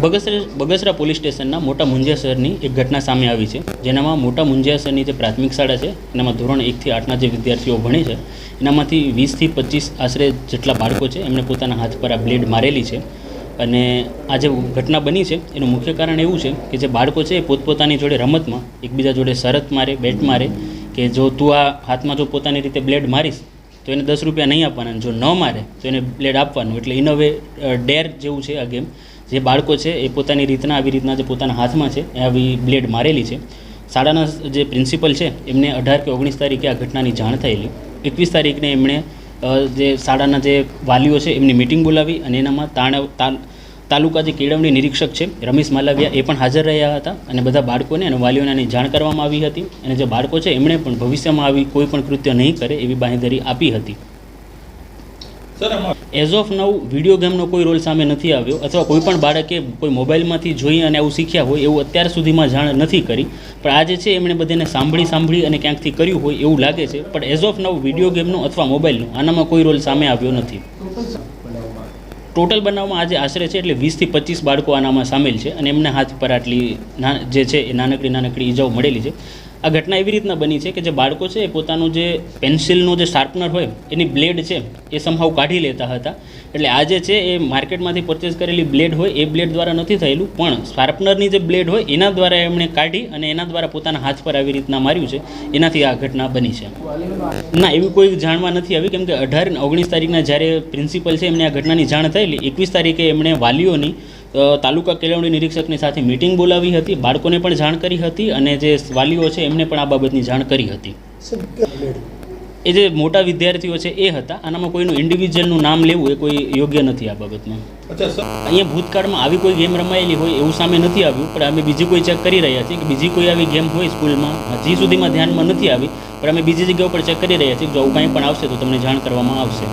Bagasara Bagasara police સ્ટેશનના મોટા મુંજિયાસરની એક ઘટના સામે આવી છે. જેનામાં મોટા મુંજિયાસરની જે પ્રાથમિક શાળા છે, એનામાં ધોરણ એકથી આઠના જે વિદ્યાર્થીઓ ભણે છે, એનામાંથી વીસથી પચીસ આશરે જેટલા બાળકો છે, એમણે પોતાના હાથ પર આ બ્લેડ મારેલી છે. અને આ જે ઘટના બની છે, એનું મુખ્ય કારણ એવું છે કે જે બાળકો છે, એ પોતપોતાની જોડે રમતમાં, એકબીજા જોડે શરત મારે, બેટ મારે, કે જો તું આ હાથમાં જો પોતાની રીતે બ્લેડ મારીશ, તો એને દસ રૂપિયા નહીં આપવાના જો ન મારે, તો એને બ્લેડ આપવાનું. એટલે ઇન અ વે ડેર જેવું છે આ ગેમ. જે બાળકો છે એ પોતાની રીતના આવી રીતના જે પોતાના હાથમાં છે, એ આવી બ્લેડ મારેલી છે. શાળાના જે પ્રિન્સિપલ છે, એમને અઢાર કે ઓગણીસ તારીખે આ ઘટનાની જાણ થયેલી. એકવીસ તારીખને એમણે જે શાળાના જે વાલીઓ છે, એમની મિટિંગ બોલાવી અને એનામાં તાણ, તાલ, તાલુકા જે કેળવણી નિરીક્ષક છે, રમેશ માલવિયા, એ પણ હાજર રહ્યા હતા અને બધા બાળકોને અને વાલીઓને આની જાણ કરવામાં આવી હતી. અને જે બાળકો છે, એમણે પણ ભવિષ્યમાં આવી કોઈ પણ કૃત્ય નહીં કરે એવી બાંહેધરી આપી હતી. એઝ ઓફ નવ વીડિયો ગેમનો કોઈ રોલ સામે નથી આવ્યો અથવા કોઈ પણ બાળકે કોઈ મોબાઈલમાંથી જોઈ અને આવું શીખ્યા હોય એવું અત્યાર સુધીમાં જાણ નથી કરી. પણ આ જે છે, એમણે બધાને સાંભળી સાંભળી અને ક્યાંકથી કર્યું હોય એવું લાગે છે. પણ એઝ ઓફ નવ વીડિયો ગેમનો અથવા મોબાઈલનો આનામાં કોઈ રોલ સામે આવ્યો નથી. ટોટલ બનાવમાં આજે આશરે છે, એટલે વીસથી પચીસ બાળકો આનામાં સામેલ છે અને એમને હાથ પર આટલી જે છે, એ નાનકડી નાનકડી ઈજાઓ મળેલી છે. આ ઘટના એવી રીતના બની છે કે જે બાળકો છે એ પોતાનું જે પેન્સિલનું જે શાર્પનર હોય, એની બ્લેડ છે, એ સમહાવ કાઢી લેતા હતા. એટલે આ જે છે, એ માર્કેટમાંથી પરચેસ કરેલી બ્લેડ હોય, એ બ્લેડ દ્વારા નથી થયેલું, પણ શાર્પનરની જે બ્લેડ હોય, એના દ્વારા એમણે કાઢી અને એના દ્વારા પોતાના હાથ પર આવી રીતના માર્યું છે. એનાથી આ ઘટના બની છે. ના, એવી કોઈ જાણવા નથી આવી કેમ કે અઢાર ઓગણીસ તારીખના જ્યારે પ્રિન્સિપલ છે એમને આ ઘટનાની જાણ થયેલી, એકવીસ તારીખે એમણે વાલીઓની તાલુકા કેળવણી નિરીક્ષકની સાથે મિટિંગ બોલાવી હતી બાળકોને પણ જાણ કરી હતી અને જે વાલીઓ છે એમને પણ આ બાબતની જાણ કરી હતી. એ જે મોટા વિદ્યાર્થીઓ છે એ હતા. આનામાં કોઈનું ઇન્ડિવિજ્યુઅલનું નામ લેવું એ કોઈ યોગ્ય નથી આ બાબતમાં. અહીંયા ભૂતકાળમાં આવી કોઈ ગેમ રમાયેલી હોય એવું સામે નથી આવ્યું પણ અમે બીજી કોઈ ચેક કરી રહ્યા છીએ કે બીજી કોઈ આવી ગેમ હોય સ્કૂલમાં. હજી સુધીમાં ધ્યાનમાં નથી આવી પણ અમે બીજી જગ્યા ઉપર ચેક કરી રહ્યા છીએ જો આવું કાંઈ પણ આવશે તો તમને જાણ કરવામાં આવશે.